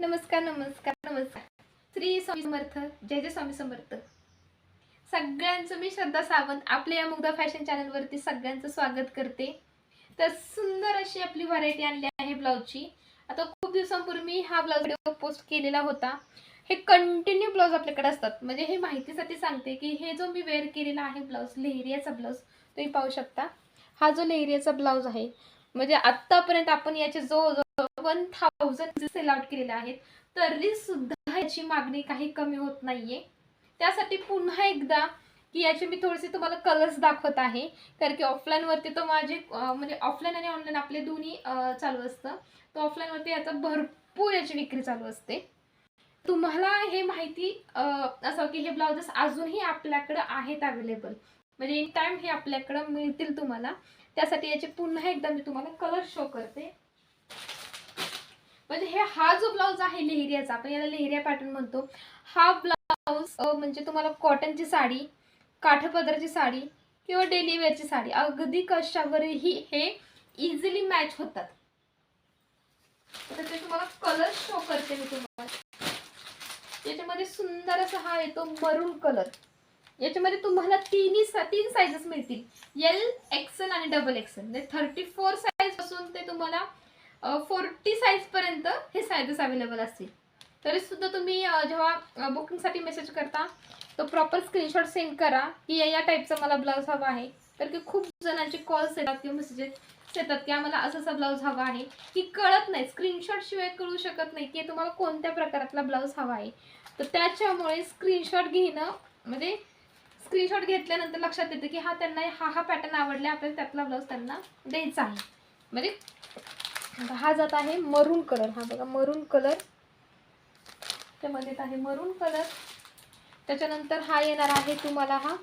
नमस्कार नमस्कार नमस्कार. श्री स्वामी समर्थ जय जय स्वामी समर्थ. सगळ्यांचं मी श्रद्धा सावंत. आपल्या या मुग्धा फॅशन चॅनलवरती सगळ्यांचं स्वागत करते. तर सुंदर अशी आपली व्हरायटी आणली आहे ब्लाऊजची आता खूप दिवसांपूर्वी मी हा ब्लाऊज व्हिडिओ पोस्ट केलेला होता. हे कंटिन्यू ब्लाऊज आपल्याकडे असतात. म्हणजे हे माहितीसाठी सांगते की हे जो मी वेअर केलेला आहे ब्लाऊज लेहरियाचा ब्लाऊज तुम्ही पाहू शकता. हा जो लेहरियाचा ब्लाऊज आहे. म्हणजे आत्तापर्यंत आपण याचे जो वन थाउजंड सेल आउट केलेले आहेत तरी सुद्धा याची मागणी काही कमी होत नाहीये. त्यासाठी पुन्हा एकदा की याचे मी थोडेसे तुम्हाला कलर्स दाखवत आहे. कारण की ऑफलाईनवरती तो माझे म्हणजे ऑफलाईन आणि ऑनलाईन आपले दोन्ही चालू असतं. तर ऑफलाईनवरती याचा भरपूर याची विक्री चालू असते. तुम्हाला हे माहिती असं की हे ब्लाउजेस अजूनही आपल्याकडं आहेत अवेलेबल म्हणजे इन टाइम हे आपल्याकडं मिळतील तुम्हाला. त्यासाठी याचे पुन्हा एकदा मी तुम्हाला कलर शो करते. म्हणजे हे हा जो ब्लाऊज आहे लेहरियाचा आपण याला लेहरिया पॅटर्न म्हणतो. हा ब्लाऊज म्हणजे तुम्हाला कॉटनची साडी काठपदराची साडी किंवा डेली वेअरची साडी अगदी कशावरही हे इझिली मॅच होतात. तर ते तुम्हाला कलर शो करते मी तुम्हाला. याच्यामध्ये सुंदर असा हा येतो मरून कलर याच्यामध्ये तुम्हाला तिन्ही तीन साईजेस मिळतील. एल एक्सेल आणि डबल एक्सेल म्हणजे थर्टी फोर साईजपासून ते तुम्हाला फोर्टी साईजपर्यंत हे सायजेस अवेलेबल असतील. तरीसुद्धा तुम्ही जेव्हा बुकिंगसाठी मेसेज करता तो प्रॉपर स्क्रीनशॉट सेंड करा की या या टाईपचा मला ब्लाऊज हवा आहे. तर की खूप जणांचे कॉल्स येतात किंवा मेसेजेस येतात की आम्हाला असं असा ब्लाऊज हवा आहे. की कळत नाही स्क्रीनशॉटशिवाय कळू शकत नाही की तुम्हाला कोणत्या प्रकारातला ब्लाऊज हवा आहे. तर त्याच्यामुळे स्क्रीनशॉट घेणं म्हणजे स्क्रीनशॉट घेतल्यानंतर लक्षात येतं की हा त्यांना हा हा पॅटर्न आवडला आपल्याला त्यातला ब्लाऊज त्यांना द्यायचा आहे. म्हणजे हा जात आहे मरून कलर हा बघा मरून कलर त्यामध्ये येत आहे मरून कलर त्याच्यानंतर हा येणार आहे तुम्हाला हा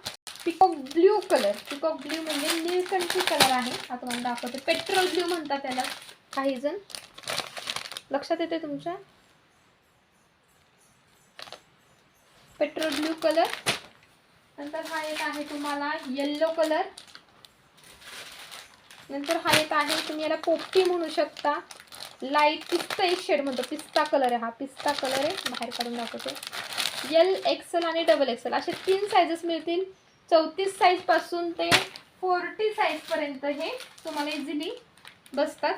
peacock blue colour peacock blue म्हणजे निळकंठी कलर आहे. हा तुम्हाला दाखवते. पेट्रोल ब्ल्यू म्हणतात त्याला काही जण. लक्षात येते तुमच्या? पेट्रोल ब्ल्यू कलर नंतर हा येत आहे तुम्हाला येल्लो कलर नंतर हा एक आहे तुम्ही याला पोपटी म्हणू शकता. लाइट पिस्ता एक शेड म्हणतो. पिस्ता कलर आहे हा. पिस्ता कलर आहे. बाहेर काढून दाखवते. एल एक्सेल आणि डबल एक्सेल असे तीन साईजेस मिळतील. चौतीस साईजपासून ते फोर्टी साईजपर्यंत हे तुम्हाला इझिली बसतात.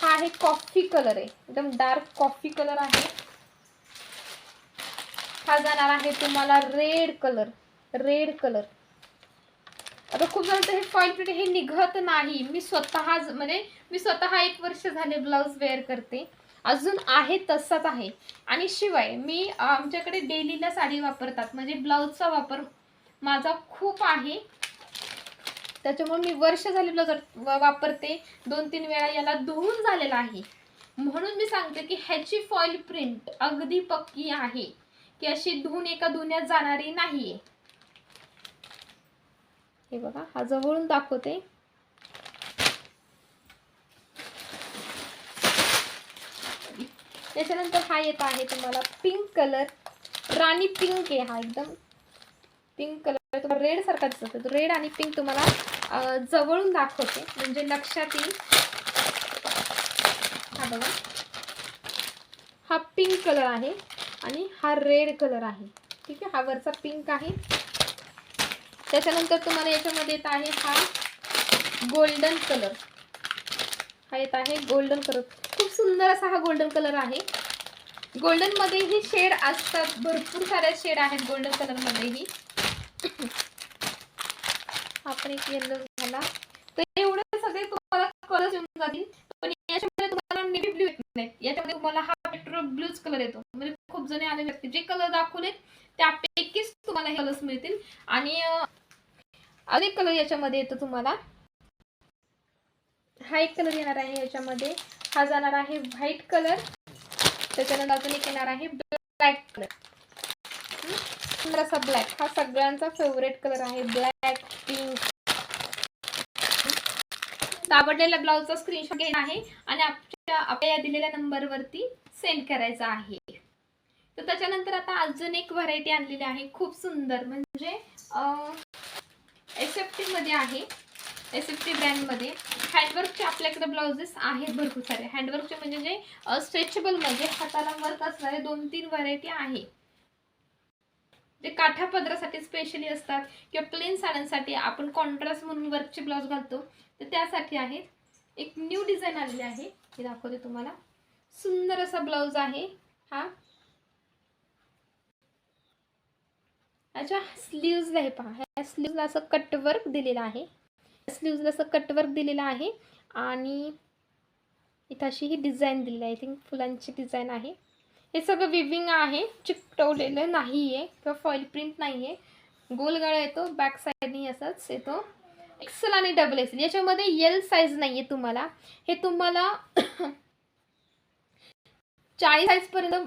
हा आहे कॉफी कलर आहे. एकदम डार्क कॉफी कलर आहे. हा जाणार आहे तुम्हाला रेड कलर रेड कलर आता खूप जणांचं हे फॉईल प्रिंट हे निघत नाही. मी स्वतः म्हणजे मी स्वतः एक वर्ष झाले ब्लाऊज वेअर करते. अजून आहे तसाच आहे. आणि शिवाय मी आमच्याकडे डेलीला साडी वापरतात. म्हणजे ब्लाऊजचा वापर माझा खूप आहे. त्याच्यामुळे मी वर्ष झाले ब्लाऊज वापरते. दोन तीन वेळा याला धुवून झालेला आहे. म्हणून मी सांगते की ह्याची फॉईल प्रिंट अगदी पक्की आहे. की अशी धुवून एका धुण्यात जाणारी नाहीये. हे बघा हा जवळून दाखवते. त्याच्यानंतर हा येत आहे तुम्हाला पिंक कलर राणी पिंक आहे हा एकदम. पिंक कलर तुम्हाला रेड सारखा तो रेड आणि पिंक तुम्हाला जवळून दाखवते. म्हणजे लक्षात येईल. हा बघा. हा पिंक कलर आहे आणि हा रेड कलर आहे. ठीक आहे? हा वरचा पिंक आहे. त्याच्यानंतर तुम्हाला याच्यामध्ये येत आहे हा गोल्डन कलर हा येत आहे गोल्डन कलर खूप सुंदर असा हा गोल्डन कलर आहे. गोल्डन मध्येही शेड असतात. भरपूर साऱ्या शेड आहेत गोल्डन कलर मध्येही. एक येल्लो झाला. तर एवढे सगळे तुम्हाला कलर येऊन जातील. पण याच्यामध्ये तुम्हाला नेव्ही ब्ल्यू येत नाही. याच्यामध्ये तुम्हाला हा पेट्रोल ब्लूच कलर येतो. म्हणजे खूप जण आले व्यक्ती. जे कलर दाखवलेत त्यापैकीच तुम्हाला हे कलर्स मिळतील. आणि अनेक कलर याच्यामध्ये येतो तुम्हाला. हा एक कलर येणार आहे याच्यामध्ये. हा जाणार आहे व्हाईट कलर त्याच्यानंतर अजून एक येणार आहे ब्लॅक कलर असा ब्लॅक हा सगळ्यांचा फेवरेट कलर आहे. ब्लॅक पिंक आवडलेल्या ब्लाऊजचा स्क्रीनशॉट घ्यायचा आहे आणि आपल्या आपल्या या दिलेल्या नंबरवरती सेंड करायचा आहे. तर त्याच्यानंतर आता अजून एक व्हरायटी आणलेली आहे. खूप सुंदर. म्हणजे एस एफ टीमध्ये आहे. एस एफ टी ब्रँडमध्ये हँडवर्कचे आपल्याकडे ब्लाउजेस आहेत भरपूर सारे. हँडवर्कचे म्हणजे जे स्ट्रेचेबलमध्ये हाताला वर्क असणारे दोन तीन व्हरायटी आहे. जे काठा पदरासाठी स्पेशली असतात किंवा प्लेन साड्यांसाठी आपण कॉन्ट्रास्ट म्हणून वर्कचे ब्लाऊज घालतो. तर त्यासाठी आहेत. एक न्यू डिझाईन आलेली आहे. हे दाखवते तुम्हाला. सुंदर असा ब्लाऊज आहे हा. अच्छा स्लीव्जला हे पहा. ह्या स्लीव्जला असं कटवर्क दिलेलं आहे. स्लीव्जला असं कटवर्क दिलेलं आहे. आणि इथं अशी ही डिझाईन दिलेली आहे. आय थिंक फुलांची डिझाईन आहे. हे सगळं विविंग आहे. चिकटवलेलं नाही आहे किंवा फॉईल प्रिंट नाही आहे गोलगाळा येतो बॅक साईडनी असंच येतो. एक्सेल आणि डबल एक्सेल याच्यामध्ये एल साईज नाही आहे तुम्हाला. हे तुम्हाला चाळीस साईजपर्यंत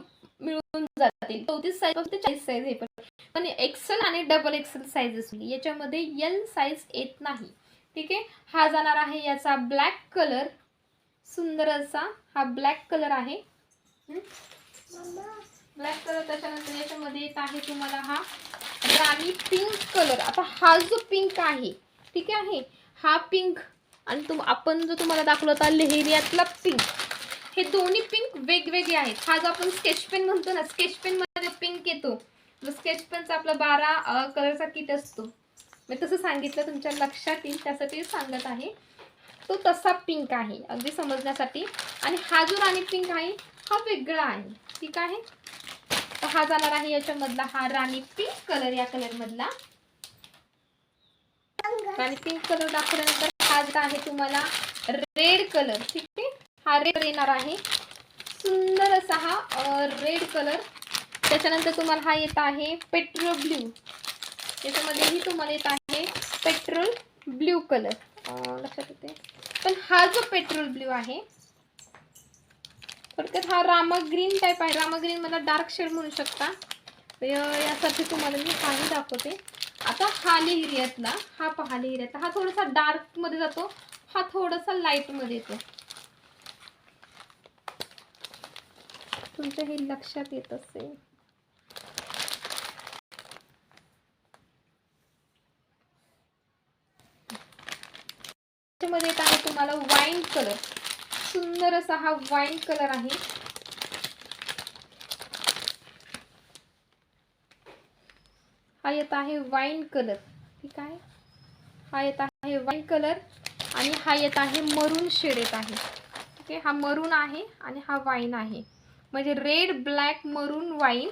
जातील. चौतीस साईजपासून ते चाळीस साईज हे पण. पण एक्सेल आणि डबल एक्सेल साईज असून याच्यामध्ये यल साईज येत नाही. ठीक आहे? हा जाणार आहे याचा ब्लॅक कलर सुंदर असा हा ब्लॅक कलर आहे. ब्लॅक कलर त्याच्यानंतर याच्यामध्ये येत आहे तुम्हाला हा राणी पिंक कलर आता हा जो पिंक आहे ठीक आहे? हा पिंक आणि तुम आपण जो तुम्हाला दाखवला होता लेहेरियातला पिंक हे दोन्ही पिंक वेगवेगळे आहेत. हा जो आपण स्केच पेन म्हणतो ना स्केच पेन मध्ये पिंक येतो. स्केच पेनचा आपला बारा कलरचा किट असतो. मी तसं सांगितलं तुमच्या लक्षात येईल त्यासाठी सांगत आहे. तो तसा पिंक आहे अगदी समजण्यासाठी. आणि हा जो राणी पिंक आहे हा वेगळा आहे. ठीक आहे? तर हा जाणार आहे याच्यामधला हा राणी पिंक कलर या कलरमधला राणी पिंक कलर दाखवल्यानंतर हा जो आहे तुम्हाला रेड कलर ठीक आहे? हा रेड येणार आहे. सुंदर असा हा रेड कलर त्याच्यानंतर तुम्हाला हा येत आहे पेट्रोल ब्ल्यू याच्यामध्येही तुम्हाला येत आहे पेट्रोल ब्ल्यू कलर लक्षात येते पण हा जो पेट्रोल ब्ल्यू आहे थोडक्यात हा रामा ग्रीन टाईप आहे. रामा ग्रीन मला डार्क शेड म्हणू शकता. यासाठी तुम्हाला मी हाही दाखवते. आता हा लिहिरियातला हा पहा लिहिरियातला हा थोडासा डार्कमध्ये जातो. हा थोडासा लाईटमध्ये येतो. तुमच्या हे लक्षात येत असेल. मध्ये येत आहे तुम्हाला वाईन कलर सुंदर असा हा वाईन कलर आहे. हा येत आहे वाईन कलर ठीक आहे? हा येत आहे वाईन कलर आणि हा येत आहे मरून शेड येत आहे. ठीक आहे? हा मरून आहे आणि हा वाईन आहे. म्हणजे रेड ब्लॅक मरून वाईन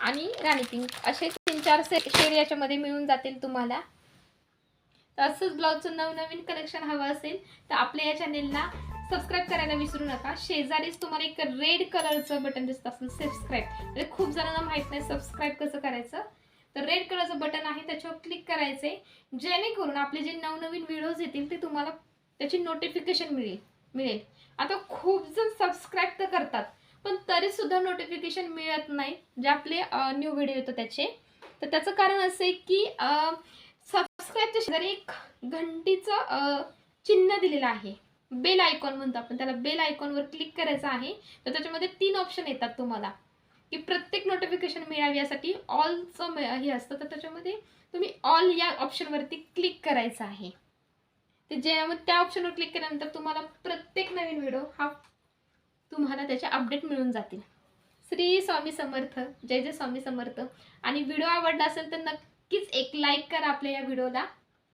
आणि राणी पिंक. असे तीन चार से शेड याच्यामध्ये मिळून जातील तुम्हाला. तर असंच ब्लाऊजचं नवनवीन कलेक्शन हवं असेल तर आपल्या या चॅनेलला सबस्क्राईब करायला विसरू नका. शेजारीच तुम्हाला एक रेड कलरचं बटन दिसत असेल सबस्क्राईब म्हणजे खूप जणांना माहीत नाही सबस्क्राईब कसं करायचं. तर रेड कलरचं बटन आहे त्याच्यावर क्लिक करायचे. जेणेकरून आपले जे नवनवीन व्हिडिओज येतील ते तुम्हाला त्याची नोटिफिकेशन मिळेल. मिळेल. आता खूप जण सबस्क्राईब तर करतात पण तरीसुद्धा नोटिफिकेशन मिळत नाही. जे आपले न्यू व्हिडिओ येतो त्याचे. तर त्याचं कारण असं आहे की सबस्क्राईबच्या शेजारी एक घंटीचं चिन्ह दिलेलं आहे. बेल आयकॉन म्हणतो आपण. त्याला बेल आयकॉनवर क्लिक करायचं आहे. तर त्याच्यामध्ये तीन ऑप्शन येतात तुम्हाला. की प्रत्येक नोटिफिकेशन मिळावी यासाठी ऑलचं हे असतं. तर त्याच्यामध्ये तुम्ही ऑल या ऑप्शनवरती क्लिक करायचं आहे. ते जे त्या ऑप्शनवर क्लिक केल्यानंतर तुम्हाला प्रत्येक नवीन व्हिडिओ हा तुम्हाला त्याचे अपडेट मिळून जातील. श्री स्वामी समर्थ जय जय स्वामी समर्थ. आणि व्हिडिओ आवडला असेल तर नक्कीच एक लाईक करा आपल्या या व्हिडिओला